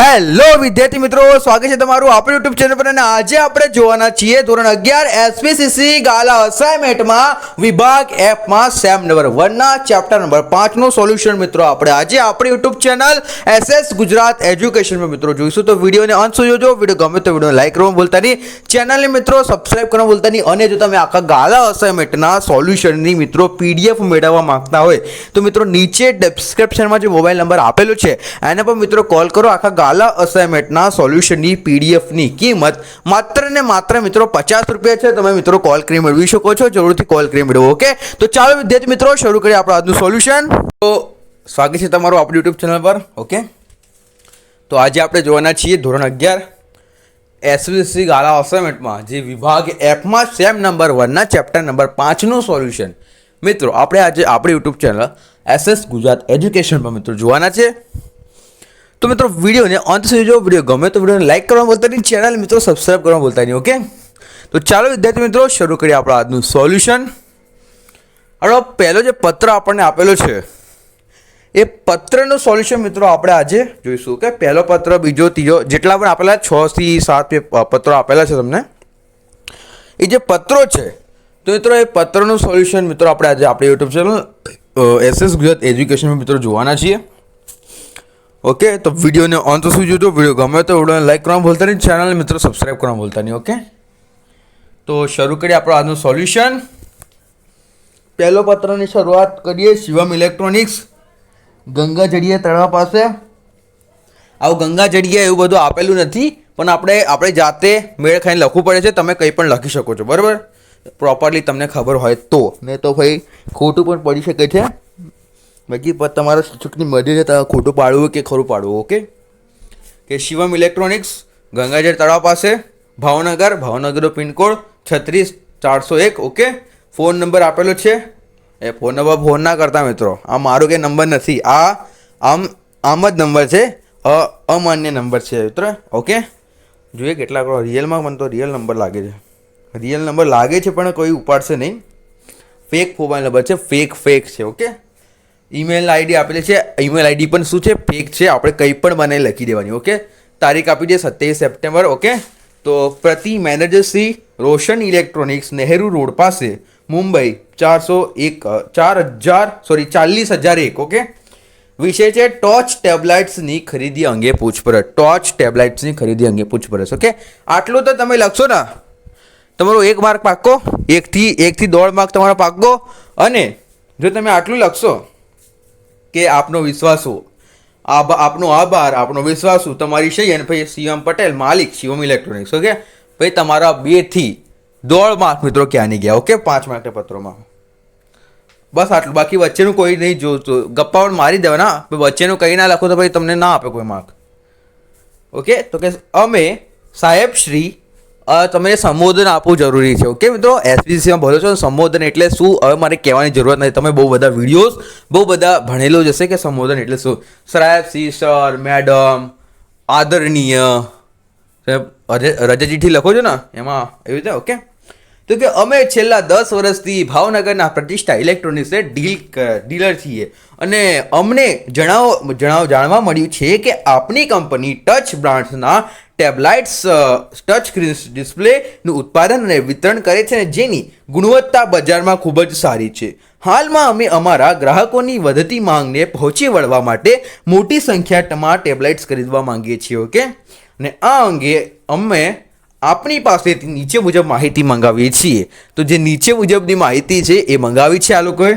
Hello વિદ્યાર્થી મિત્રો, સ્વાગત છે તમારું આપણું યુટ્યુબ ચેનલ પર અને આજે આપણે જોવાના છીએ ધોરણ અગિયાર એસપીસીસી ગાલા અસાઇનમેન્ટમાં વિભાગ એફમાં સેમ નંબર વનના ચેપ્ટર નંબર પાંચનું સોલ્યુશન મિત્રો આપણે આજે આપણી યુટ્યુબ ચેનલ એસએસ ગુજરાત એજ્યુકેશનમાં મિત્રો જોઈશું. તો વિડીયોને અંત સુધી જોજો. વીડિયો ગમે તો વીડિયો લાઈક કરવાનું ભૂલતા નહીં. ચેનલને મિત્રો સબસ્ક્રાઇબ કરવાનું ભૂલતા નહીં. અને જો તમે આખા ગાલા અસાઇનમેન્ટના સોલ્યુશનની મિત્રો પીડીએફ મેળવવા માંગતા હોય, તો મિત્રો નીચે ડિસ્ક્રિપ્શનમાં જે મોબાઈલ નંબર આપેલો છે, એને પર મિત્રો કોલ કરો. આખા ગાલા અસાઇનમેન્ટના સોલ્યુશનની પીડીએફની કિંમત માત્ર ને માત્ર મિત્રો પચાસ રૂપિયા છે. તમે મિત્રો કોલ કરી મેળવી શકો છો. જરૂરથી કોલ કરી મેળવો ઓકે તો ચાલો વિદ્યાર્થી મિત્રો, શરૂ કરીએ આપણું આજનું સોલ્યુશન તો સ્વાગત છે તમારું આપણી યુટ્યુબ ચેનલ પર ઓકે તો આજે આપણે જોવાના છીએ ધોરણ અગિયાર એસવીસી ગાલા અસાઇનમેન્ટમાં જે વિભાગ એફમાં સેમ નંબર વનના ચેપ્ટર નંબર પાંચનું સોલ્યુશન મિત્રો, આપણે આજે આપણી YouTube channel SS Gujarat education પર મિત્રો જોવાના છે. તો મિત્રો, વિડીયોને અંત સુધી જો વીડિયો ગમે તો વિડીયોને લાઇક કરવા બોલતા નહીં. ચેનલ મિત્રો સબસ્ક્રાઈબ કરવા બોલતા નહીં ઓકે તો ચાલો વિદ્યાર્થી મિત્રો, શરૂ કરીએ આપણું આજનું સોલ્યુશન હવે પહેલો જે પત્ર આપણને આપેલો છે, એ પત્રનું સોલ્યુશન મિત્રો આપણે આજે જોઈશું કે પહેલો પત્ર, બીજો, ત્રીજો, જેટલા પણ આપેલા છ થી સાત પત્રો આપેલા છે તમને, એ જે પત્રો છે, તો મિત્રો, એ પત્રનું સોલ્યુશન મિત્રો આપણે આજે આપણી યુટ્યુબ ચેનલ એસએસ ગુજરાત એજ્યુકેશનમાં મિત્રો જોવાના છીએ. ઓકે? તો વિડીયોને અંત સુધી જોજો. વીડિયો ગમે તો વિડીયોને લાઈક કરવાનું ભૂલતા નહીં. ચેનલને મિત્રો સબસ્ક્રાઈબ કરવાનું ભૂલતા નહીં, ઓકે? તો શરૂ કરીએ આપણો આજનું સોલ્યુશન પહેલો પત્રની શરૂઆત કરીએ શિવમ ઇલેક્ટ્રોનિક્સ ગંગાજળીએ તળાવ પાસે. આવું ગંગાજળીએ એવું બધું આપેલું નથી, પણ આપણે આપણે જાતે મેળ ખાઈને લખવું પડે છે. તમે કંઈ પણ લખી શકો છો, બરાબર? પ્રોપરલી તમને ખબર હોય તો. ને તો ભાઈ ખોટું પણ પડી શકે છે. બાકી પણ તમારા શિક્ષકની મરજી છે ખોટું પાડવું કે ખરું પાડવું ઓકે કે શિવમ ઇલેક્ટ્રોનિક્સ ગંગાજળ તળાવ પાસે, ભાવનગર, ભાવનગરનો પિનકોડ છત્રીસ ચારસો એક ઓકે ફોન નંબર આપેલો છે. એ ફોન નંબર ફોન ના કરતા મિત્રો, આ મારો કે નંબર નથી, આ આમ આમ જ નંબર છે, અ, અમાન્ય નંબર છે, મિત્ર ઓકે જોઈએ કેટલાક રિયલમાં મને તો રિયલ નંબર લાગે છે. રિયલ નંબર લાગે છે પણ કોઈ ઉપાડશે નહીં. ફેક મોબાઈલ નંબર છે ફેક ફેક છે ઓકે ઈમેલ આઈડી આપેલી છે. ઈમેલ આઈડી પણ શું છે? ફેક છે. આપણે કંઈ પણ બનાવી લખી દેવાની, ઓકે? તારીખ આપી છે સત્યાવીસ સપ્ટેમ્બર, ઓકે? તો પ્રતિ manager Shri Roshan electronics Nehru road પાસે મુંબઈ ચારસો એક, ચાર હજાર સોરી ચાલીસ હજાર એક, ઓકે? વિષય છે ટોચ ટેબ્લેટ્સની ખરીદી અંગે પૂછપરછ. ટોચ ટેબ્લેટ્સની ખરીદી અંગે પૂછપરછ, ઓકે? આટલું તો તમે લખશો ને. તમારો એક માર્ક પાકો. એકથી એકથી દોઢ માર્ક તમારો પાકો. અને જો તમે આટલું લખશો કે આપનો વિશ્વાસુ આભ, આપનો આભાર, આપનો હું. તમારી છે અને ભાઈ શિવમ પટેલ, માલિક, શિવમ ઇલેક્ટ્રોનિક્સ ઓકે ભાઈ તમારા બેથી દોઢ માર્ક મિત્રો ક્યાં નહીં ગયા ઓકે પાંચ માર્કના પત્રોમાં. બસ આટલું. બાકી વચ્ચેનું કોઈ નહીં જોતું ગપ્પા પણ મારી દેવાના. વચ્ચેનું કંઈ ના લખો તો ભાઈ તમને ના આપે કોઈ માર્ક. ઓકે તો કે અમે સાહેબ શ્રી અ, તમને સંબોધન આપવું જરૂરી છે ઓકે મિત્રો એસપીસીમાં ભરો છો સંબોધન એટલે શું? હવે મારે કહેવાની જરૂરત નથી. તમે બહુ બધા વિડીયોઝ બહુ બધા ભણેલો જ હશે કે સંબોધન એટલે શું? સાહેબ સી સર મેડમ આદરણીય રજાચીઠી લખો છો ને? એમાં એવી રીતે ઓકે તો કે અમે છેલ્લા દસ વર્ષથી ભાવનગરના પ્રતિષ્ઠા ઇલેક્ટ્રોનિક્સ ડીલ ડીલર છીએ. અને અમને જણાવો, જણાવ, જાણવા મળ્યું છે કે આપની કંપની ટચ બ્રાન્ડ્સના ટેબલાઇટ્સ ટચ સ્ક્રીન ડિસ્પ્લેનું ઉત્પાદન અને વિતરણ કરે છે અને જેની ગુણવત્તા બજારમાં ખૂબ જ સારી છે. હાલમાં અમે અમારા ગ્રાહકોની વધતી માંગને પહોંચી વળવા માટે મોટી સંખ્યામાં ટેબ્લેટ્સ ખરીદવા માંગીએ છીએ, ઓકે? અને આ અંગે અમે આપણી પાસેથી નીચે મુજબ માહિતી મંગાવીએ છીએ. તો જે નીચે મુજબની માહિતી છે એ મંગાવી છે આ લોકોએ.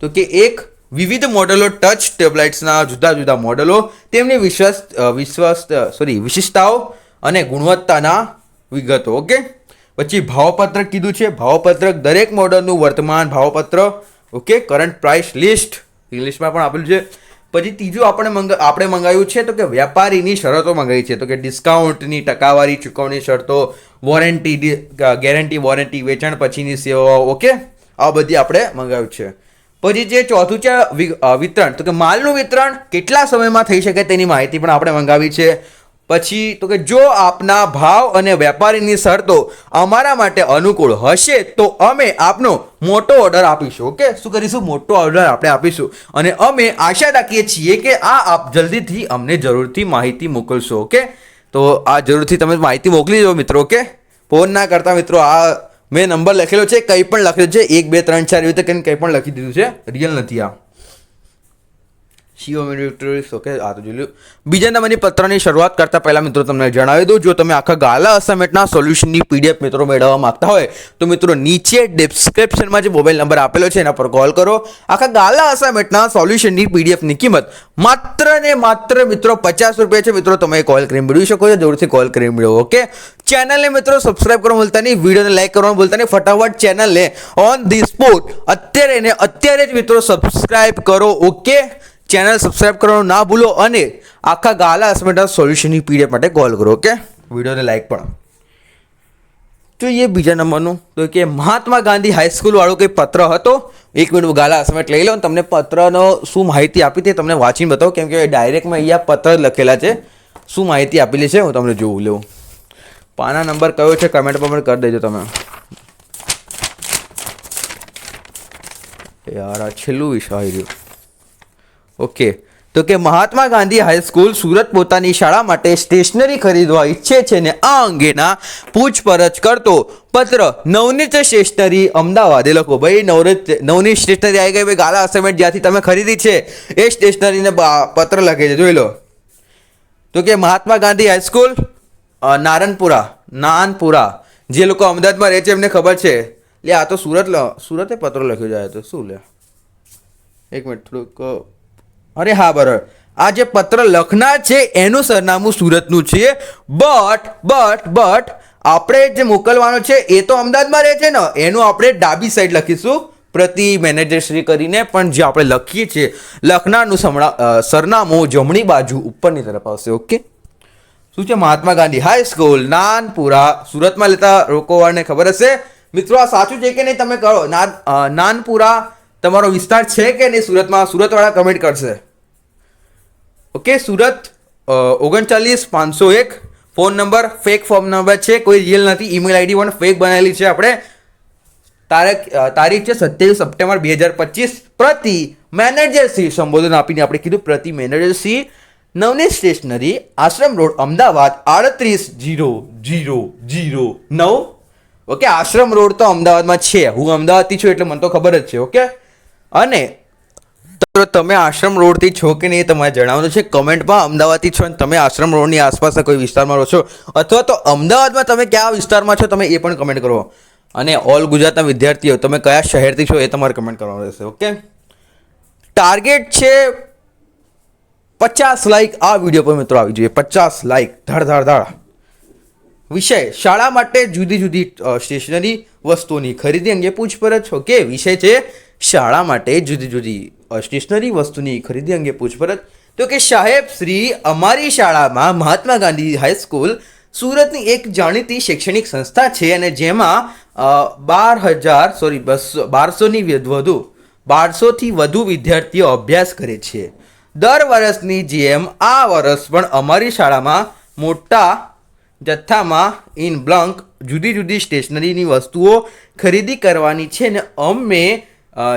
તો કે એક વિવિધ મોડલો ટચ ટેબ્લેટ્સના જુદા જુદા મોડલો, તેમની વિશ્વાસ વિશ્વાસ સોરી વિશિષ્ટતાઓ અને ગુણવત્તાના વિગતો, ઓકે? પછી ભાવપત્રક કીધું છે. ભાવપત્રક દરેક મોડલનું વર્તમાન ભાવપત્ર, ઓકે? કરંટ પ્રાઇસ લિસ્ટ ઇંગ્લિશમાં પણ આપેલું છે. પછી ત્રીજું આપણે મંગા, આપણે મંગાવ્યું છે તો કે વેપારીની શરતો મંગાવી છે. તો કે ડિસ્કાઉન્ટની ટકાવારી, ચૂકવણી શરતો વોરંટી ગેરંટી વોરંટી વેચાણ પછીની સેવાઓ ઓકે આ બધી આપણે મંગાવ્યું છે. પછી જે ચોથું છે વિતરણ. તો કે માલનું વિતરણ કેટલા સમયમાં થઈ શકે તેની માહિતી પણ આપણે મંગાવી છે. પછી તો કે જો આપના ભાવ અને વેપારીની શરતો અમારા માટે અનુકૂળ હશે, તો અમે આપનો મોટો ઓર્ડર આપીશું, ઓકે? શું કરીશું? મોટો ઓર્ડર આપણે આપીશું. અને અમે આશા રાખીએ છીએ કે આ આપ જલ્દીથી અમને જરૂરથી માહિતી મોકલશો, ઓકે? તો આ જરૂરથી તમે માહિતી મોકલી દો મિત્રો, ઓકે? ફોન ના કરતા મિત્રો, આ મેં નંબર લખેલો છે, કંઈ પણ લખેલો છે, એક, બે, ત્રણ, ચાર એવી રીતે કંઈ પણ લખી દીધું છે, રિયલ નથી આ. શિવો મિલિટરીસ ઓકે, આ તો જોઈ લો બીજા નંબરની પત્રની શરૂઆત કરતા પહેલા મિત્રો તમને જણાવી દઉં, જો તમે આખા ગાલા અસાઇનમેન્ટના સોલ્યુશનની પીડીએફ મિત્રો મેળવવા માગતા હોય, તો મિત્રો નીચે ડિસ્ક્રિપ્શનમાં જે મોબાઈલ નંબર આપેલો છે, એના પર કોલ કરો. આખા ગાલા અસાઇનમેન્ટના સોલ્યુશનની પીડીએફની કિંમત માત્ર ને માત્ર મિત્રો પચાસ રૂપિયા છે. મિત્રો, તમે કોલ કરી મેળવી શકો છો, જરૂરથી કોલ કરી મેળવો, ઓકે? ચેનલને મિત્રો સબસ્ક્રાઇબ કરવાનું ભૂલતા નહીં, વિડીયોને લાઇક કરવાનું ભૂલતા નહીં, ફટાફટ ચેનલને ઓન ધી સ્પોટ અત્યારે ને અત્યારે જ મિત્રો સબસ્ક્રાઇબ કરો, ઓકે? ચેનલ સબસ્ક્રાઇબ કરવાનું ના ભૂલો અને આખા ગાલા અસમેટા સોલ્યુશનની પીડીએફ માટે કોલ કરો ઓકે વિડીયોને લાઈક પણ. જોઈએ બીજા નંબરનું. તો કે મહાત્મા ગાંધી હાઈસ્કૂલવાળો કંઈ પત્ર હતો? એક મિનિટ ગાલા અસમેટ લઈ લો અને તમને પત્રનો શું માહિતી આપી તે તમને વાંચીને બતાવો. કેમ કે ડાયરેક્ટમાં અહીંયા પત્ર લખેલા છે. શું માહિતી આપેલી છે હું તમને જોઉં લેવું પાના નંબર કયો છે કમેન્ટ પર કરી દેજો તમે. યાર, આ છેલ્લું વિષય રહ્યું. ઓકે. તો કે મહાત્મા ગાંધી હાઈસ્કૂલ સુરત પોતાની શાળા માટે સ્ટેશનરી ખરીદવા ઈચ્છે છે ને આ અંગેના પૂછપરછ કરતો પત્ર નવનીત સ્ટેશનરી અમદાવાદ એ લખો. ભાઈ, નવનીત નવનીત સ્ટેશનરી આવી ગઈ. ભાઈ, ગાલા અસાઇનમેન્ટ જ્યાંથી તમે ખરીદી છે, એ સ્ટેશનરીને પત્ર લખે છે. જોઈ લો. તો કે મહાત્મા ગાંધી હાઈસ્કૂલ નારણપુરા, નાનપુરા. જે લોકો અમદાવાદમાં રહે છે એમને ખબર છે. લે, આ તો સુરત સુરતે પત્ર લખ્યો જાય તો શું લે? એક મિનિટ, થોડુંક અરે હા, બરાબર. આ જે પત્ર લખનાર છે, એનું સરનામું સુરતનું છે. બટ બટ બટ આપણે જે મોકલવાનો છે, એ તો અમદાવાદમાં રહે છે ને? એનું આપણે ડાબી સાઈડ લખીશું. પ્રતિ મેનેજરશ્રી કરીને, પણ જે આપણે લખીએ છીએ, લખનારનું સરનામું જમણી બાજુ ઉપરની તરફ આવશે, ઓકે? શું છે, મહાત્મા ગાંધી હાઈસ્કૂલ નાનપુરા, સુરતમાં લેતા રોકોવાળને ખબર હશે? મિત્રો, આ સાચું છે કે નહીં, તમે કરો નાન નાનપુરા, તમારો વિસ્તાર છે કે નહીં સુરતમાં? સુરતવાળા કમેન્ટ કરશે. ઓકે, સુરત ઓગણચાલીસ, પાંચસો એક. Phone number fake phone number છે, કોઈ રિયલ નથી. ઈમેલ આઈડી પણ ફેક બનાવેલી છે આપણે. તારીખ તારીખ છે સત્યાવીસ સપ્ટેમ્બર બે હજાર પચીસ. પ્રતિ મેનેજરશ્રી સંબોધન આપીને આપણે કીધું, પ્રતિ મેનેજરશ્રી નવનીત સ્ટેશનરી, આશ્રમ રોડ, અમદાવાદ, આડત્રીસ જીરો જીરો જીરો નવ. ઓકે, આશ્રમ રોડ તો અમદાવાદમાં છે. હું અમદાવાદથી છું એટલે મને તો ખબર જ છે, ઓકે? અને તો તમે આશ્રમ રોડથી છો કે નહીં તમારે જણાવવાનું છે. કમેન્ટમાં અમદાવાદથી છો અને તમે આશ્રમ રોડની આસપાસના કોઈ વિસ્તારમાં રહો છો. અથવા તો અમદાવાદમાં તમે કયા વિસ્તારમાં છો, તમે એ પણ કમેન્ટ કરો. અને ઓલ ગુજરાતના વિદ્યાર્થીઓ, તમે કયા શહેરથી છો એ તમારે કમેન્ટ કરવાનું રહેશે, ઓકે? ટાર્ગેટ છે પચાસ લાઇક આ વીડિયો પર મિત્રો આવી જોઈએ. પચાસ લાઈક. ધડ ધડ ધડ વિષય. શાળા માટે જુદી જુદી સ્ટેશનરી વસ્તુઓની ખરીદી અંગે પૂછપરછ. ઓકે? વિષય છે શાળા માટે જુદી જુદી સ્ટેશનરી વસ્તુની ખરીદી અંગે પૂછપરછ. તો કે સાહેબ, શ્રી, અમારી શાળામાં મહાત્મા ગાંધી હાઈસ્કૂલ સુરતની એક જાણીતી શૈક્ષણિક સંસ્થા છે અને જેમાં બાર હજાર સોરી બસો, બારસોની વધુ, બારસોથી વધુ વિદ્યાર્થીઓ અભ્યાસ કરે છે. દર વર્ષની જેમ આ વર્ષ પણ અમારી શાળામાં મોટા જથ્થામાં ઇન બ્લંક જુદી જુદી સ્ટેશનરીની વસ્તુઓ ખરીદી કરવાની છે ને અમે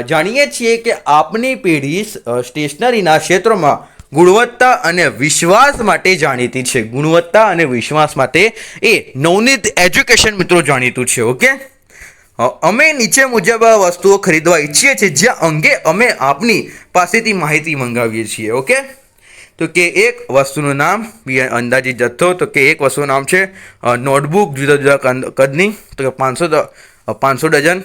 જાણીએ છીએ કે આપની પેઢી સ્ટેશનરીના ક્ષેત્રમાં ગુણવત્તા અને વિશ્વાસ માટે જાણીતી છે. ગુણવત્તા અને વિશ્વાસ માટે એ નવનીત એજ્યુકેશન મિત્રો જાણીતું છે, ઓકે? અમે નીચે મુજબ વસ્તુઓ ખરીદવા ઈચ્છીએ છીએ. જ્યાં અંગે અમે આપની પાસેથી માહિતી મંગાવીએ છીએ, ઓકે? તો કે એક વસ્તુનું નામ અંદાજિત જથ્થો, તો કે એક વસ્તુનું નામ છે નોટબુક જુદા જુદા કદ- કદની, તો કે પાંચસો પાંચસો ડઝન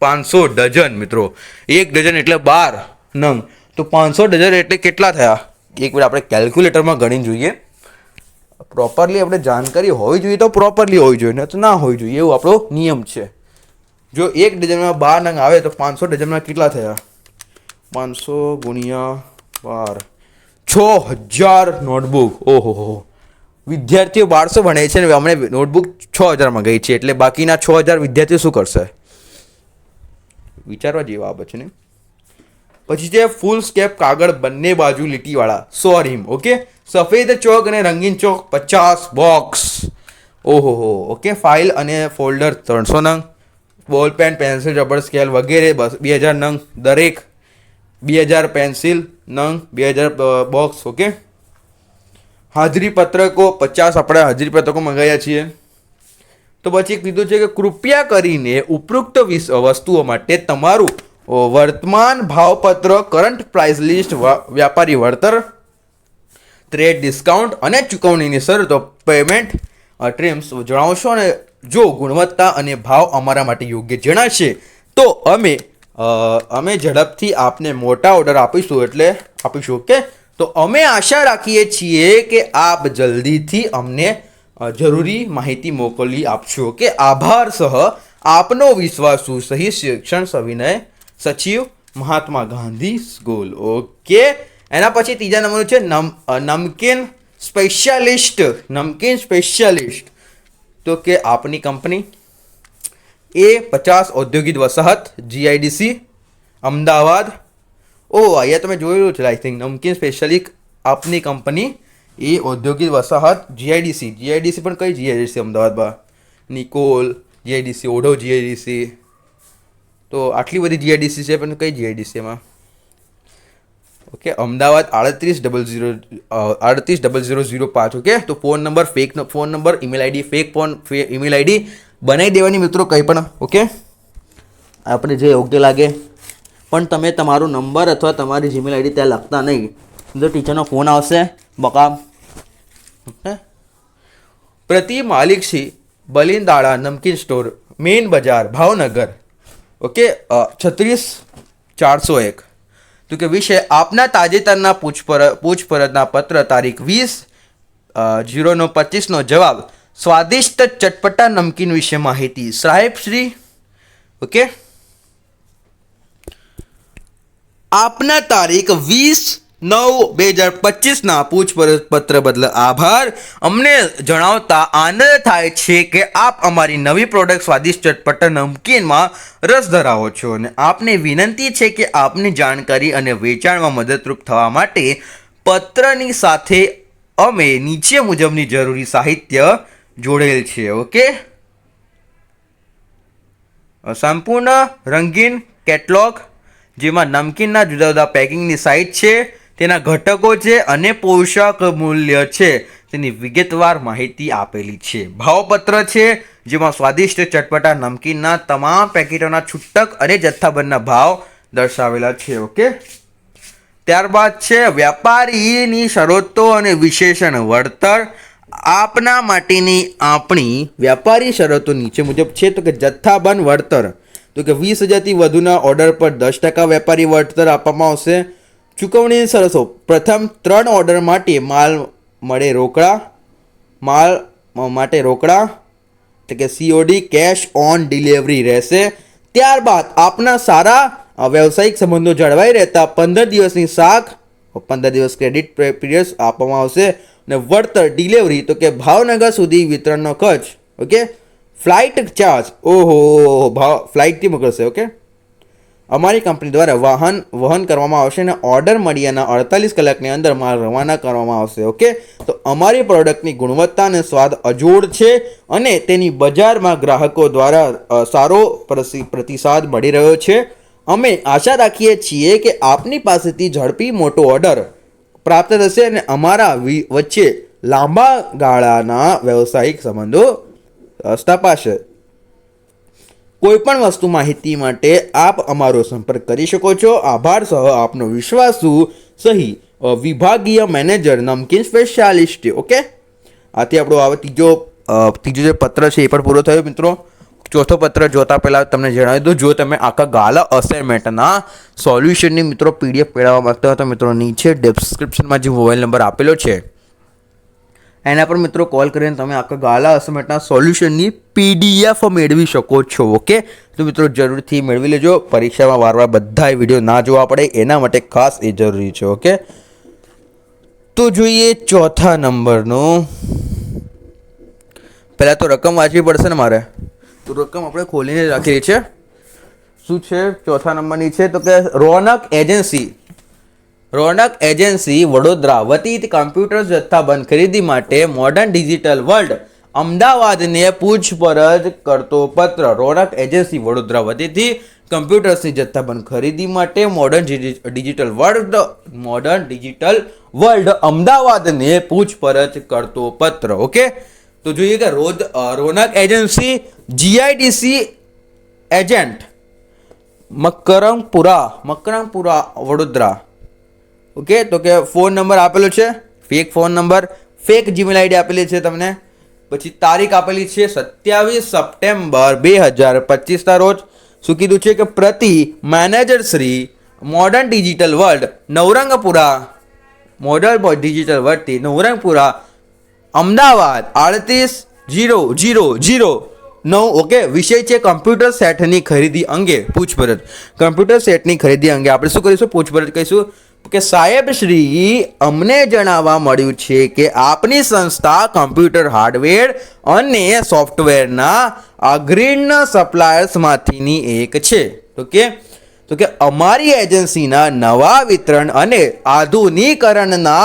પાંચસો ડઝન મિત્રો. એક ડઝન એટલે બાર નંગ. તો પાંચસો ડઝન એટલે કેટલા થયા? એક મિનિટ, આપણે કેલ્ક્યુલેટરમાં ગણી જોઈએ. પ્રોપરલી આપણે જાણકારી હોવી જોઈએ તો પ્રોપરલી હોવી જોઈએ ને તો ના હોવી જોઈએ. એવું આપણો નિયમ છે. જો એક ડઝનમાં બાર નંગ આવે તો પાંચસો ડઝનમાં કેટલા થયા? પાંચસો ગુણ્યા બાર. છ હજાર નોટબુક. ઓહો, હો વિદ્યાર્થીઓ બારસો ભણે છે ને હમણાં નોટબુક છ હજારમાં ગઈ છે. એટલે બાકીના છ હજાર વિદ્યાર્થીઓ શું કરશે? વિચારવા જેવી બાબત છે ને? પછી છે ફૂલ સ્કેપ કાગળ બંને બાજુ લીટીવાળા. સો રીમ ઓકે સફેદ ચોક અને રંગીન ચોક. પચાસ બોક્સ ઓહો હો ઓકે ફાઇલ અને ફોલ્ડર ત્રણસો નંગ. બોલ પેન પેન્સિલ રબર સ્કેલ વગેરે બસ બે હજાર નંગ. દરેક બે હજાર પેન્સિલ નંગ. બે હજાર બોક્સ ઓકે હાજરી પત્રકો. પચાસ આપણે હાજરી પત્રકો મંગાવ્યા છીએ. તો પછી એક કીધું છે કે કૃપયા કરીને ઉપરોક્ત વિસ- વસ્તુઓ માટે તમારું વર્તમાન ભાવપત્ર કરંટ પ્રાઇસ લિસ્ટ વ્યાપારી વળતર ટ્રેડ ડિસ્કાઉન્ટ અને ચૂકવણીની શરતો પેમેન્ટ ટ્રીમ્સ જણાવશો અને જો ગુણવત્તા અને ભાવ અમારા માટે યોગ્ય જણાશે, તો અમે અમે ઝડપથી આપને મોટા ઓર્ડર આપીશું એટલે આપીશું ઓકે તો અમે આશા રાખીએ છીએ કે આપ જલ્દીથી અમને જરૂરી માહિતી મોકલી આપશો કે આભાર સહ આપનો વિશ્વાસુ સહી શિક્ષણ સવિનય સચિવ મહાત્મા ગાંધી સ્કૂલ. ઓકે. એના પછી ત્રીજા નંબરનું છે નમ નમકીન સ્પેશિયાલિસ્ટ નમકીન સ્પેશિયાલિસ્ટ. તો કે આપની કંપની? એ પચાસ ઔદ્યોગિક વસાહત, જીઆઈડીસી, અમદાવાદ. ઓ, અહીંયા તમે જોયેલું છે આઈ થિંક નમકીન સ્પેશિયાલિસ્ટ આપની કંપની એ ઔદ્યોગિક વસાહત જીઆઈડીસી જીઆઈડીસી પણ કઈ જીઆઈડીસી અમદાવાદમાં? નિકોલ જીઆઈડીસી ઓઢો જીઆઈડીસી તો આટલી બધી જીઆઈડીસી છે પણ કઈ જીઆઈડીસી એમાં? ઓકે, અમદાવાદ આડત્રીસ ડબલ ઝીરો આડત્રીસ ડબલ ઝીરો ઝીરો પાંચ, ઓકે? તો phone number fake phone number, email ID, fake phone email ID બનાવી દેવાની મિત્રો કંઈ પણ, ઓકે? આપણે જે યોગ્ય લાગે. પણ તમે તમારો નંબર અથવા તમારી જીમેલ આઈડી ત્યાં લખતા નહીં. તો ટીચરનો ફોન આવશે બકા પ્રતિ માલિક Shri Balindala, namkeen store, main Bazaar, Bhavnagar. Okay છત્રીસ, ચારસો એક. તો કે વિશે આપના તાજેતરના પૂછપરછ પૂછપરછના પત્ર તારીખ વીસ જીરોનો પચીસનો જવાબ, સ્વાદિષ્ટ ચટપટા નમકીન વિશે માહિતી. સાહેબ શ્રી, ઓકે? આપના તારીખ વીસ નવ બે હજાર પચીસના પૂછપરછ પત્ર બદલ આભાર. અમને જણાવતા આનંદ થાય છે કે આપ અમારી નવી પ્રોડક્ટ સ્વાદિષ્ટ ચટપટ નમકીનમાં રસ ધરાવો છો અને આપને વિનંતી છે કે આપની જાણકારી અને વેચાણમાં મદદરૂપ થવા માટે પત્રની સાથે અમે નીચે મુજબની જરૂરી સાહિત્ય જોડેલ છે, ઓકે? સંપૂર્ણ રંગીન કેટલોગ જેમાં નમકીનના જુદા જુદા પેકિંગની સાઇઝ છે. તેના ઘટકો છે અને પોષક મૂલ્ય છે. તેની વિગતવાર માહિતી આપેલી છે. ભાવપત્ર છે, જેમાં સ્વાદિષ્ટ ચટપટા, નમકીનના તમામ પેકેટોના છૂટક અને જથ્થાબંધના ભાવ દર્શાવેલા છે, ઓકે? ત્યારબાદ છે, વ્યાપારીની શરતો અને વિશેષણ. વળતર આપના માટેની આપણી વ્યાપારી શરતો નીચે મુજબ છે. તો કે જથ્થાબંધ વળતર. તો કે વીસ હજારથી વધુના ઓર્ડર પર દસ ટકા વેપારી વળતર આપવામાં આવશે. ચૂકવણીની શરતો પ્રથમ ત્રણ ઓર્ડર માટે માલ મળે રોકડા, માલ માટે રોકડા, તો કે સીઓડી કેશ ઓન ડિલિવરી રહેશે. ત્યારબાદ આપના સારા વ્યવસાયિક સંબંધો જળવાઈ રહેતા પંદર દિવસની શાક પંદર દિવસ ક્રેડિટ પીરિયડ આપવામાં આવશે. અને વળતર ડિલિવરી તો કે ભાવનગર સુધી વિતરણનો ખર્ચ, ઓકે? ફ્લાઇટ ચાર્જ ઓહો, ભાવ ફ્લાઇટથી મોકલશે, ઓકે? અમારી કંપની દ્વારા વાહન, વહન કરવામાં આવશે અને ઓર્ડર મળ્યાના અડતાલીસ કલાકની અંદર માલ રવાના કરવામાં આવશે ઓકે તો અમારી પ્રોડક્ટની ગુણવત્તા અને સ્વાદ અજોડ છે અને તેની બજારમાં ગ્રાહકો દ્વારા સારો પ્રતિસાદ મળી રહ્યો છે. અમે આશા રાખીએ છીએ કે આપની પાસેથી ઝડપી મોટો ઓર્ડર પ્રાપ્ત થશે અને અમારા વચ્ચે લાંબા ગાળાના વ્યવસાયિક સંબંધો સ્થાપાશે. કોઈ પણ વસ્તુ માહિતી માટે આપ અમારો સંપર્ક કરી શકો છો. આભાર સહ આપનો વિશ્વાસુ સહી વિભાગીય મેનેજર નમકીન સ્પેશિયાલિસ્ટ, ઓકે? આથી આપણો હવે ત્રીજો ત્રીજો જે પત્ર છે એ પણ પૂરો થયો મિત્રો. ચોથો પત્ર જોતા પહેલાં તમને જણાવી દઉં. જો તમે આખા ગાલા અસાઇનમેન્ટના સોલ્યુશનની મિત્રો પીડીએફ મેળવવા માગતા હો તો મિત્રો નીચે ડિસ્ક્રિપ્શનમાં જે મોબાઈલ નંબર આપેલો છે એના પર મિત્રો કોલ કરીને તમે આખા ગાલા અસમેટના સોલ્યુશનની પીડીએફ મેળવી શકો છો ઓકે તો મિત્રો જરૂરથી મેળવી લેજો. પરીક્ષામાં વારવાર બધા વીડિયો ના જોવા પડે, એના માટે ખાસ એ જરૂરી છે ઓકે તો જોઈએ ચોથા નંબરનો. પહેલાં તો રકમ વાંચવી પડશે ને મારે? તો રકમ આપણે ખોલીને રાખેલી છે. શું છે? ચોથા નંબરની છે, તો કે રોનક એજન્સી. રોનક એજન્સી વડોદરા વતીથી કમ્પ્યુટર જથ્થાબંધ ખરીદી માટે મોડર્ન ડિજિટલ વર્લ્ડ અમદાવાદને પૂછપરછ કરતો પત્ર. રોનક એજન્સી વડોદરા વતીથી કમ્પ્યુટર્સની જથ્થાબંધ ખરીદી માટે modern digital world modern digital world અમદાવાદને પૂછપરછ કરતો પત્ર. ઓકે? તો જોઈએ કે રોજ Ronak agency GIDC agent Makarpura Makarpura, Vadodara okay, તો કે ફોન નંબર આપેલો છે? Fake phone number. Fake Gmail ID આપેલી છે તમને. પછી તારીખ આપેલી છે સત્યાવીસ સપ્ટેમ્બર બે હજાર પચીસના રોજ. શું કીધું છે કે પ્રતિ manager Shri modern digital world Navrangpura modern digital વર્લ્ડથી Navrangpura, Ahmedabad, આડત્રીસ જીરો જીરો જીરો નવ, ઓકે? વિષય છે કમ્પ્યુટર સેટની ખરીદી અંગે પૂછપરછ. કમ્પ્યુટર સેટની ખરીદી અંગે આપણે શું કરીશું? પૂછપરછ કહીશું કે સાહેબ શ્રી, અમને જણાવવા મળ્યું છે કે આપની સંસ્થા કમ્પ્યુટર હાર્ડવેર અને સોફ્ટવેરના અગ્રીણ સપ્લાયર્સમાંથીની એક છે. તો કે તો કે અમારી એજન્સીના નવા વિતરણ અને આધુનિકરણના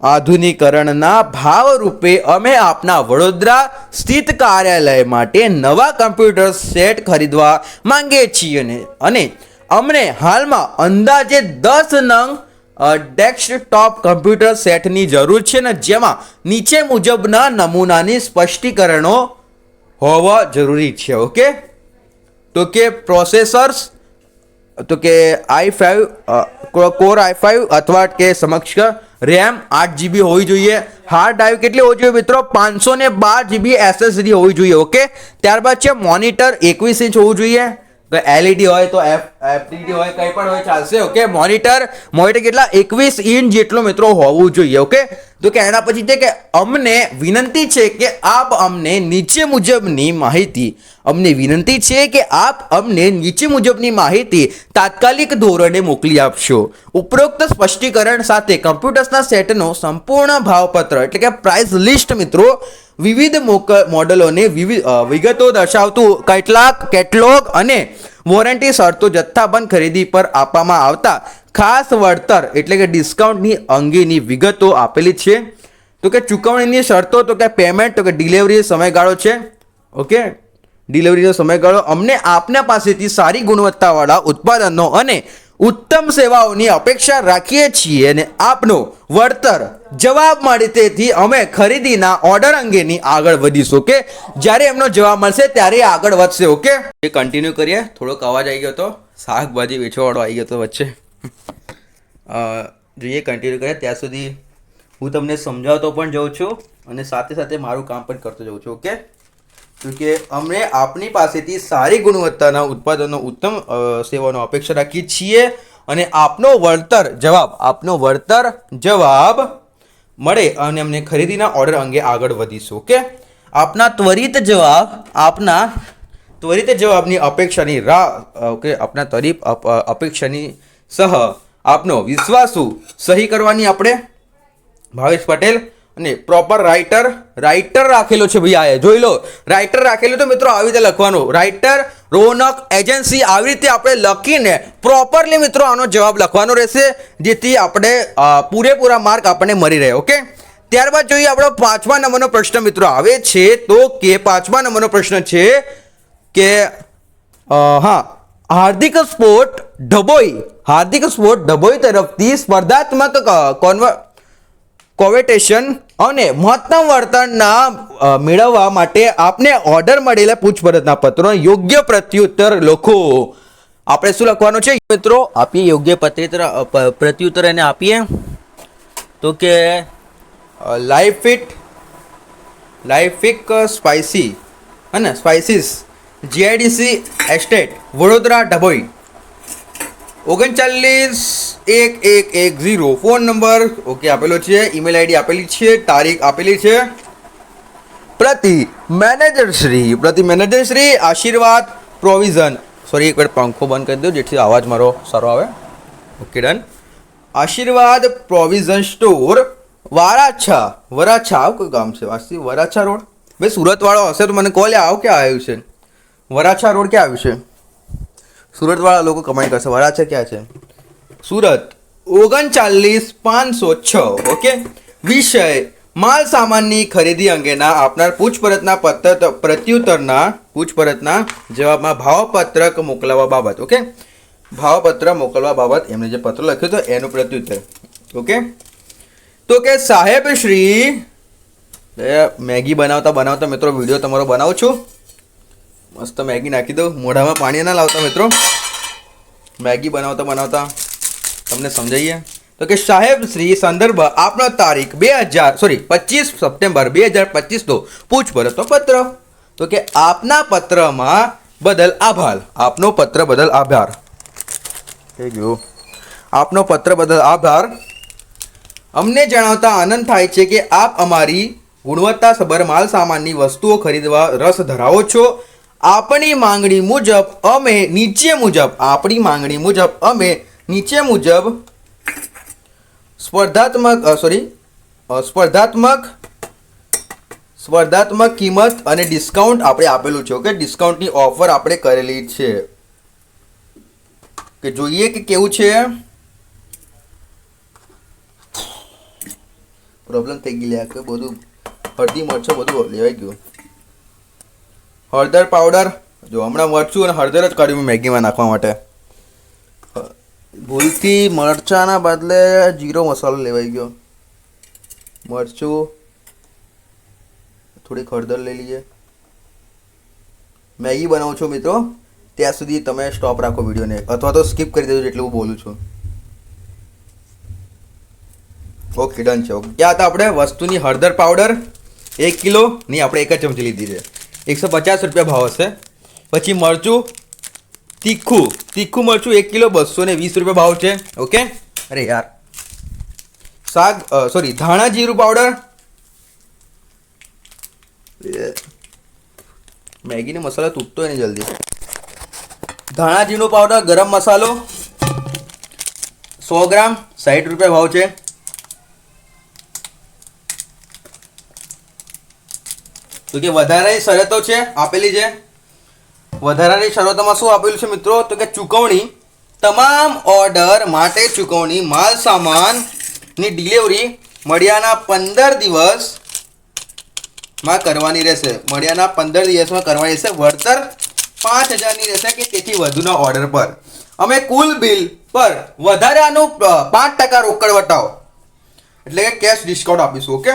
આધુનિકરણના ભાવરૂપે અમે આપના વડોદરા સ્થિત કાર્યાલય માટે નવા કમ્પ્યુટર સેટ ખરીદવા માંગીએ છીએ અને અમને હાલમાં અંદાજે દસ નંગ ડેસ્કટોપ કમ્પ્યુટર સેટની જરૂર છે ને જેમાં નીચે મુજબના નમૂનાની સ્પષ્ટીકરણો હોવા જરૂરી છે, ઓકે? તો કે પ્રોસેસર્સ, તો કે i five core i five અથવા કે સમક્ષ રેમ આઠ જીબી હોવી જોઈએ. હાર્ડ ડ્રાઈવ કેટલી હોવી જોઈએ મિત્રો? પાંચસો ને બાર જીબી એસએસડી હોવી જોઈએ, ઓકે? ત્યારબાદ છે મોનિટર એકવીસ ઇંચ હોવું જોઈએ. તો એલઈડી હોય તો એફ એફડીડી હોય, કંઈ પણ હોય, ચાલશે ઓકે મોનિટર મોનિટર કેટલા? એકવીસ ઇંચ જેટલો મિત્રો હોવું જોઈએ ઓકે તો કે એના પછી છે કે અમને વિનંતી છે કે આપ અમને નીચે મુજબની માહિતી, અમને વિનંતી છે કે આપ અમને નીચે મુજબની માહિતી તાત્કાલિક ધોરણે મોકલી આપશો. ઉપરોક્ત સ્પષ્ટીકરણ સાથે કમ્પ્યુટર્સના સેટનો સંપૂર્ણ ભાવપત્ર, એટલે કે પ્રાઇસ લિસ્ટ મિત્રો વિવિધ મોડલોને વિવિધ વિગતો દર્શાવતું કેટલાક કેટલોગ અને વોરંટી શરતો જથ્થાબંધ ખરીદી પર આપવામાં આવતા ખાસ વળતર એટલે કે ડિસ્કાઉન્ટની અંગેની વિગતો આપેલી છે. તો કે ચૂકવણીની શરતો, તો કે પેમેન્ટ, તો કે ડિલિવરી સમયગાળો છે. ઓકે? ડિલિવરીનો સમયગાળો. અમને આપના પાસેથી સારી ગુણવત્તાવાળા ઉત્પાદનો અને ઉત્તમ સેવાઓની અપેક્ષા રાખીએ છીએ અને આપનો વળતર જવાબ મળે તેથી અમે ખરીદીના ઓર્ડર અંગેની આગળ વધીશું, ઓકે? જ્યારે એમનો જવાબ મળશે ત્યારે આગળ વધશે, ઓકે? એ કન્ટિન્યુ કરીએ. થોડોક અવાજ આવી ગયો હતો શાકભાજી વેચવાવાળો આવી ગયો હતો વચ્ચે. જોઈએ કન્ટિન્યુ કરીએ. ત્યાં સુધી હું તમને સમજાવતો પણ જાઉં છું અને સાથે સાથે મારું કામ પણ કરતો જાઉં છું, ઓકે? કે અમે આપની પાસેથી સારી ગુણવત્તાના ઉત્પાદનો ઉત્તમ સેવાનો અપેક્ષા રાખીએ છીએ અને આપનો વળતર જવાબ, આપનો વળતર જવાબ મળે અને અમને ખરીદીના ઓર્ડર અંગે આગળ વધીશું, ઓકે? આપના ત્વરિત જવાબ, આપના ત્વરિત જવાબની અપેક્ષાની રાહ ઓકે, આપના તરીફ અપેક્ષાની સહ આપનો વિશ્વાસુ સહી કરવાની આપણે? ભાવેશ પટેલ અને પ્રોપર રાઇટર રાઇટર રાખેલો છે ભાઈ આ જોઈ લો રાઇટર રાખેલું તો મિત્રો આવી રીતે લખવાનું. રાઇટર રોનક એજન્સી આવી રીતે આપણે લખીને પ્રોપરલી મિત્રો આનો જવાબ લખવાનો રહેશે, જેથી આપણે પૂરેપૂરા માર્ક આપણને મળી રહે ઓકે ત્યારબાદ જોઈએ આપણો પાંચમા નંબરનો પ્રશ્ન મિત્રો આવે છે, તો કે પાંચમા નંબરનો પ્રશ્ન છે કે હા, હાર્દિક સ્પોર્ટ ડભોઈ હાર્દિક સ્પોર્ટ ડભોઈ તરફથી સ્પર્ધાત્મક ક- કોન્વ કોવેટેશન અને મહત્તમ વળતરના મેળવવા માટે આપને ઓર્ડર મળેલા પૂછપરછના પત્રો યોગ્ય પ્રત્યુત્તર લખો. આપણે શું લખવાનું છે? મિત્રો આપીએ યોગ્ય પ્રત્યુત્તર પ્રત્યુત્તર એને આપીએ. તો કે લાઈફ ફિટ લાઈફ ફિક સ્પાઇસી અને spices GIDC estate Vadodara Dabhoi. ઓગણચાલીસ એક એક એક ઝીરો ફોન નંબર. ઓકે આપેલો છે. ઈમેલ આઈડી આપેલી છે. તારીખ આપેલી છે. પ્રતિ મેનેજર શ્રી, પ્રતિ મેનેજર શ્રી આશીર્વાદ પ્રોવિઝન. સોરી એક વાર પંખો બંધ કરી દો, જેથી અવાજ મારો સારો આવે. Okay done Ashirwad provision store, Varachha, Varachha, આવું કયું ગામ છે? વાસી, વરાછા રોડ? ભાઈ સુરતવાળો હશે તો મને કોલે આવ ક્યાં આવ્યું છે. વરાછા રોડ ક્યાં આવ્યું છે? સુરતવાળા લોકો કમાઈ કરશે વાળા છે, ક્યાં છે? સુરત. ઓગણચાલીસ પાંચસો છ, ઓકે? વિષય, માલ સામાનની ખરીદી અંગેના આપનાર પૂછપરછના પત્ર પ્રત્યુત્તરના પૂછપરછના જવાબમાં ભાવપત્રક મોકલવા બાબત, ઓકે? ભાવપત્ર મોકલવા બાબત એમણે જે પત્ર લખ્યું હતો, એનું પ્રત્યુત્તર, ઓકે? તો કે સાહેબ શ્રી મેગી બનાવતા બનાવતા મિત્રો, વીડિયો તમારો બનાવું છું. મસ્ત મેગી નાખી દઉં. મોઢામાં પાણી ના લાવતા મિત્રો. મેગી બનાવતા બનાવતા તમને સમજાઈએ. તો કે સાહેબ, શ્રી સંદર્ભ, આપનો તારીખ બે હજાર સોરી પચીસ સપ્ટેમ્બર બે હજાર પચીસનો પૂછપરછનો પત્ર. તો કે આપના પત્રમાં બદલ આભાર. આપનો પત્ર બદલ આભાર. થઈ ગયું. આપનો પત્ર બદલ આભાર. અમને જણાવતા આનંદ થાય છે કે આપ અમારી ગુણવત્તાસભર માલ સામાનની વસ્તુઓ ખરીદવા રસ ધરાવો છો. આપણી માંગણી મુજબ અમે, નીચે મુજબ, આપણી માંગણી મુજબ અમે, નીચે મુજબ સ્પર્ધાત્મક સોરી સ્પર્ધાત્મક સ્પર્ધાત્મક કિંમત અને ડિસ્કાઉન્ટ આપણે આપેલું છે, ઓકે? ડિસ્કાઉન્ટની ઓફર આપણે કરેલી છે. કે જોઈએ કે કેવું છે? પ્રોબ્લેમ થઈ ગઈ લ્યા કે બધું હળદી મળશે બધું લેવાઈ ગયું. હળદર પાવડર જો, હમણાં મરચું અને હળદર જ કાઢ્યું મેગીમાં નાખવા માટે. ભૂલથી મરચાના બદલે જીરો મસાલો લેવાઈ ગયો. મરચું. થોડીક હળદર લઈ લઈએ. મેગી બનાવું છું મિત્રો. ત્યાં સુધી તમે સ્ટોપ રાખો વિડીયોને. અથવા તો સ્કીપ કરી દેજો જેટલું હું બોલું છું. ઓકે ડન છે. ઓકે ક્યાં હતા આપણે વસ્તુની હળદર પાવડર એક કિલો ની આપણે એક જ ચમચી લીધી છે. એકસો પચાસ રૂપિયા ભાવ હશે. પછી મરચું, તીખું તીખું મરચું એક કિલો બસો ને વીસ રૂપિયા ભાવ છે. ઓકે? અરે યાર. શાક સોરી ધાણા જીરું પાવડર મેગીનો મસાલો તૂટતો નહીં જલ્દી. ધાણા જીરું પાવડર ગરમ મસાલો, સો ગ્રામ સાઠ રૂપિયા ભાવ છે. તો કે વધારાની શરતો છે, આપેલી છે. વધારાની શરતોમાં શું આપેલું છે મિત્રો? તો કે ચૂકવણી. તમામ ઓર્ડર માટે ચૂકવણી, માલ સામાનની ડિલિવરી મળ્યાના પંદર દિવસમાં કરવાની રહેશે. મળ્યાના પંદર દિવસમાં કરવાની રહેશે. વળતર પાંચ હજારની રહેશે કે તેથી વધુના ઓર્ડર પર. અમે કુલ બિલ પર વધારાનું પાંચ ટકા રોકડ વટાવો. એટલે કે કેશ ડિસ્કાઉન્ટ આપીશું ઓકે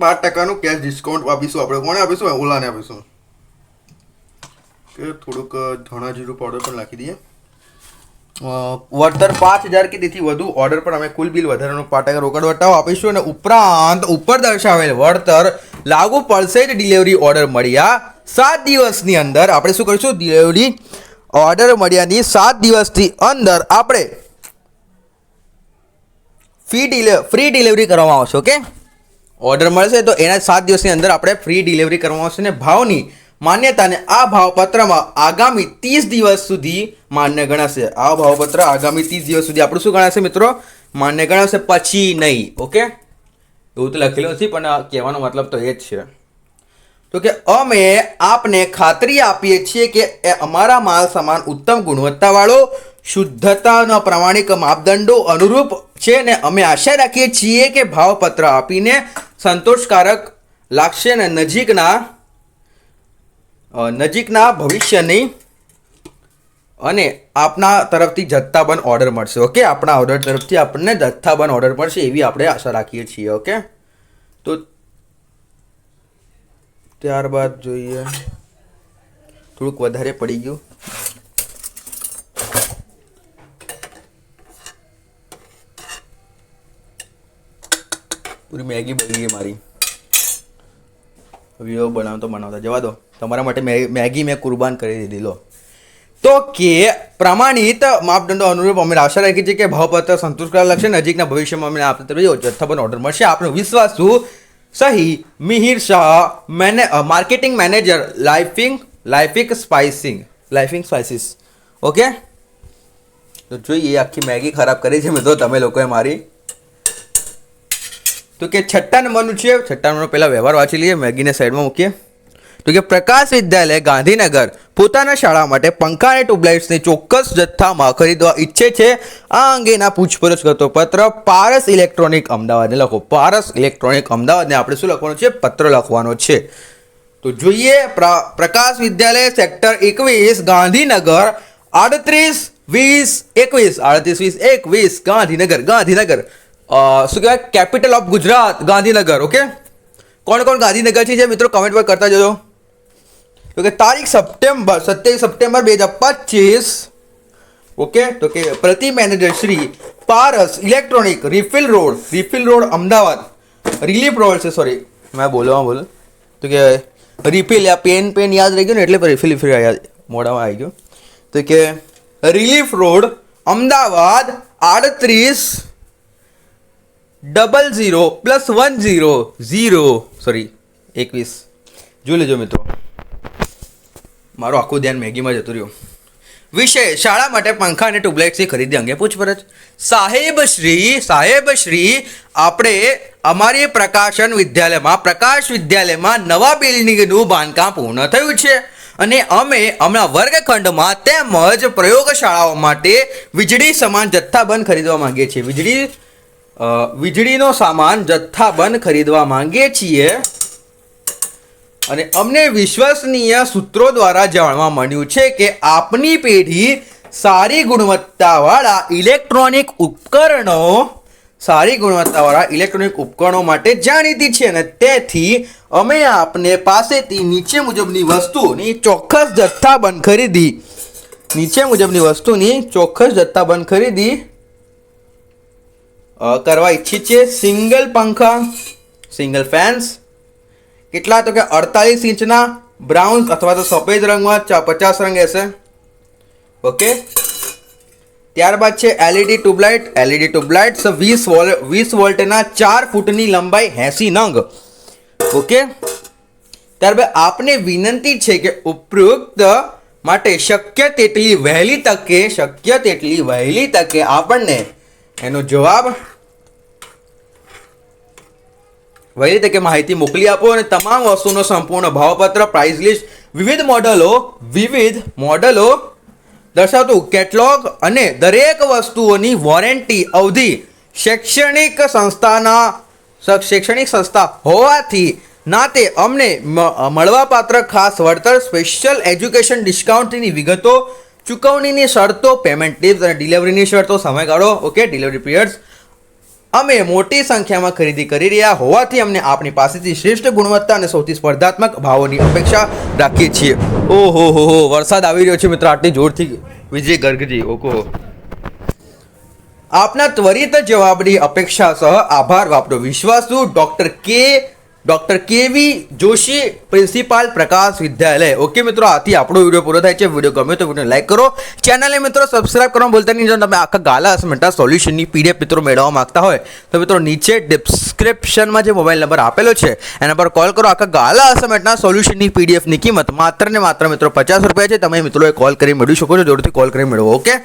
પાંચ ટકાનું કેશ ડિસ્કાઉન્ટ આપીશું આપણે. કોને આપીશું? ઓલાને આપીશું. કે થોડુંક ધાણા જીરું પાવડર પણ નાખી દઈએ. વળતર પાંચ હજાર કે તેથી વધુ ઓર્ડર પર અમે કુલ બિલ વધારાનું પાંચ ટકા રોકડ વટાવ આપીશું અને ઉપરાંત ઉપર દર્શાવેલ વળતર લાગુ પડશે જ ડિલિવરી ઓર્ડર મળ્યા સાત દિવસની અંદર. આપણે શું કરીશું? ડિલિવરી ઓર્ડર મળ્યાની સાત દિવસની અંદર આપણે ફ્રી ડિલે ફ્રી ડિલિવરી કરવામાં આવશે ઓકે ઓર્ડર મળશે, તો એના સાત દિવસની અંદર આપણે ફ્રી ડિલિવરી કરવામાં આવશે અને ભાવની માન્યતાને આ ભાવપત્રમાં આગામી ત્રીસ દિવસ સુધી માન્ય ગણાશે. આ ભાવપત્ર આગામી ત્રીસ દિવસ સુધી આપણું શું ગણાશે મિત્રો? માન્ય ગણાશે, પછી નહીં, ઓકે? એવું તો લખેલું નથી, પણ કહેવાનો મતલબ તો એ જ છે. તો કે અમે આપને ખાતરી આપીએ છીએ કે અમારા માલ સામાન ઉત્તમ ગુણવત્તાવાળો શુદ્ધતાના પ્રમાણિક માપદંડો અનુરૂપ છે ને અમે આશા રાખીએ છીએ કે ભાવપત્ર આપીને સંતોષકારક લાગશે ને નજીકના નજીકના ભવિષ્યની અને આપના તરફથી જથ્થાબંધ ઓર્ડર મળશે, ઓકે? આપણા ઓર્ડર તરફથી આપણને જથ્થાબંધ ઓર્ડર મળશે એવી આપણે આશા રાખીએ છીએ, ઓકે? તો ત્યારબાદ જોઈએ. થોડુંક વધારે પડી ગયું. પૂરી મેગી બની ગઈ મારી. વીડિયો બનાવતો બનાવતા. જવા દો. તમારા માટે મે- મેગી મેં કુરબાન કરી દીધી, લો. તો કે પ્રમાણિત માપદંડો અનુરૂપ અમે આશા રાખી છે કે ભાવપત્ર કરવા લાગશે. નજીકના ભવિષ્યમાં અમને આપણે તરફ જથ્થાબંધ ઓર્ડર મળશે. આપણો વિશ્વાસ શું? સહી, મિહિર શાહ, મેને માર્કેટિંગ મેનેજર લાઇફિંગ લાઇફિક સ્પાઇસિંગ લાઇફિંગ સ્પાઇસીસ ઓકે તો જોઈએ, આખી મેગી ખરાબ કરી છે મિત્રો. તમે લોકોએ મારી તો કે છઠ્ઠા નંબરનું છે. છઠ્ઠા નંબરનો પહેલાં વ્યવહાર વાંચી લઈએ, મેગીને સાઈડમાં મૂકીએ. તો કે પ્રકાશ વિદ્યાલય, ગાંધીનગર, પોતાના શાળા માટે પંખા અને ટ્યુબલાઇટ્સને ચોક્કસ જથ્થામાં ખરીદવા ઈચ્છે છે. આ અંગેના પૂછપરછ કરતો પત્ર પારસ ઇલેક્ટ્રોનિક અમદાવાદને લખો. પારસ ઇલેક્ટ્રોનિક અમદાવાદને આપણે શું લખવાનું છે? પત્ર લખવાનો છે. તો જોઈએ, પ્ર- પ્રકાશ વિદ્યાલય, સેક્ટર એકવીસ, ગાંધીનગર, આડત્રીસ, વીસ, એકવીસ, આડત્રીસ, વીસ, એકવીસ, ગાંધીનગર ગાંધીનગર. શું કહેવાય? Capital of Gujarat Gandhinagar okay કોણ કોણ ગાંધીનગર છે? જે મિત્રો કમેન્ટ પર કરતા જજો. તો તારીખ સપ્ટેમ્બર, સત્યાવીસ સપ્ટેમ્બર બે હજાર પચીસ ઓકે તો કે પ્રતિ manager Shri Paras electronic refill road refill road Ahmedabad. Relief road છે સોરી મેં બોલવા બોલો. તો કે રિફિલ આ પેન પેન યાદ રહી ગયું ને, એટલે રિફિલ રિફિલ યાદ મોઢામાં આવી ગયું. તો કે રિલીફ રોડ અમદાવાદ, આડત્રીસ double zero plus one zero zero sorry એકવીસ. જોઈ લેજો મિત્રો. મારું આખું ધ્યાન મેગીમાં જતું રહ્યું. વિષય, શાળા માટે પંખા અને ટ્યુબલાઇટ્સની ખરીદી અંગે પૂછપરછ. સાહેબ શ્રી સાહેબ શ્રી, આપણે અમારી પ્રકાશન વિદ્યાલયમાં, પ્રકાશ વિદ્યાલયમાં નવા બિલ્ડિંગનું બાંધકામ પૂર્ણ થયું છે. અને અમે હમણાં વર્ગખંડમાં તેમજ પ્રયોગશાળાઓ માટે વીજળી સમાન જથ્થાબંધ ખરીદવા માંગીએ છીએ. વીજળી વીજળીનો સામાન જથ્થાબંધ ખરીદવા માંગીએ છીએ. અને અમને વિશ્વસનીય સૂત્રો દ્વારા જાણવા મળ્યું છે કે આપની પેઢી સારી ગુણવત્તાવાળા ઇલેક્ટ્રોનિક ઉપકરણો, સારી ગુણવત્તાવાળા ઇલેક્ટ્રોનિક ઉપકરણો માટે જાણીતી છે અને તેથી અમે આપને પાસેથી નીચે મુજબની વસ્તુની ચોક્કસ જથ્થાબંધ ખરીદી. નીચે મુજબની વસ્તુની ચોક્કસ જથ્થાબંધ ખરીદી. કરવા ઈચ્છિત છે સિંગલ પંખા સિંગલ ફેન્સ કેટલા તો કે અડતાલીસ ઇંચના બ્રાઉન અથવા તો સફેદ રંગમાં પચાસ રંગ હશે. ઓકે? ત્યારબાદ છે એલઈડી ટ્યુબલાઇટ. એલઈડી ટ્યુબલાઇટ્સ વીસ વોલ, વીસ વોલ્ટના ચાર ફૂટની લંબાઈ એંસી નંગ. ઓકે? ત્યારબાદ આપને વિનંતી છે કે ઉપરોક્ત માટે શક્ય તેટલી વહેલી તકે, શક્ય તેટલી વહેલી તકે આપણને એનો જવાબ વહેલી તકે માહિતી મોકલી આપો અને તમામ વસ્તુનો સંપૂર્ણ ભાવપત્ર પ્રાઇસ લિસ્ટ વિવિધ મોડલો વિવિધ મોડલો દર્શાવતું કેટલોગ અને દરેક વસ્તુઓની વોરંટી અવધિ શૈક્ષણિક સંસ્થાના શૈક્ષણિક સંસ્થા હોવાથી નાતે અમને મળવાપાત્ર ખાસ વળતર સ્પેશિયલ એજ્યુકેશન ડિસ્કાઉન્ટની વિગતો, ચૂકવણીની શરતો પેમેન્ટ ટિપ્સ અને ડિલિવરીની શરતો સમયગાળો ઓકે ડિલિવરી પીરિયડ્સ અમે મોટી સંખ્યામાં ખરીદી કરી રહ્યા હોવાથી અમને આપણી પાસેથી શ્રેષ્ઠ ગુણવત્તા અને સૌથી સ્પર્ધાત્મક ભાવોની અપેક્ષા રાખીએ છીએ. ઓહો હો હો વરસાદ આવી રહ્યો છે મિત્ર આટલી જોરથી વીજળી ગર્ગજી ઓકો. આપના ત્વરિત જવાબની અપેક્ષા સહ આભાર. વાપરો વિશ્વાસુ ડોક્ટર કે doctor K V Joshi principal Prakash Vidyalaya? Okay મિત્રો, આથી આપણો વીડિયો પૂરો થાય છે. વીડિયો ગમે તો વીડિયો લાઈક કરો. ચેનલને મિત્રો સબસ્ક્રાઈબ કરવા બોલતા નહીં. જો તમે આખા ગાલા અસમેન્ટા સોલ્યુશનની પીડીએફ મિત્રો મેળવવા માંગતા હોય, તો મિત્રો નીચે ડિસ્ક્રિપ્શનમાં જે મોબાઈલ નંબર આપેલો છે, એના પર કોલ કરો. આખા ગાલા અસમેન્ટના સોલ્યુશનની પીડીએફની કિંમત માત્ર ને માત્ર મિત્રો પચાસ રૂપિયા છે. તમે મિત્રોએ કોલ કરી મેળવી શકો છો. જોરથી કોલ કરી મેળવો ઓકે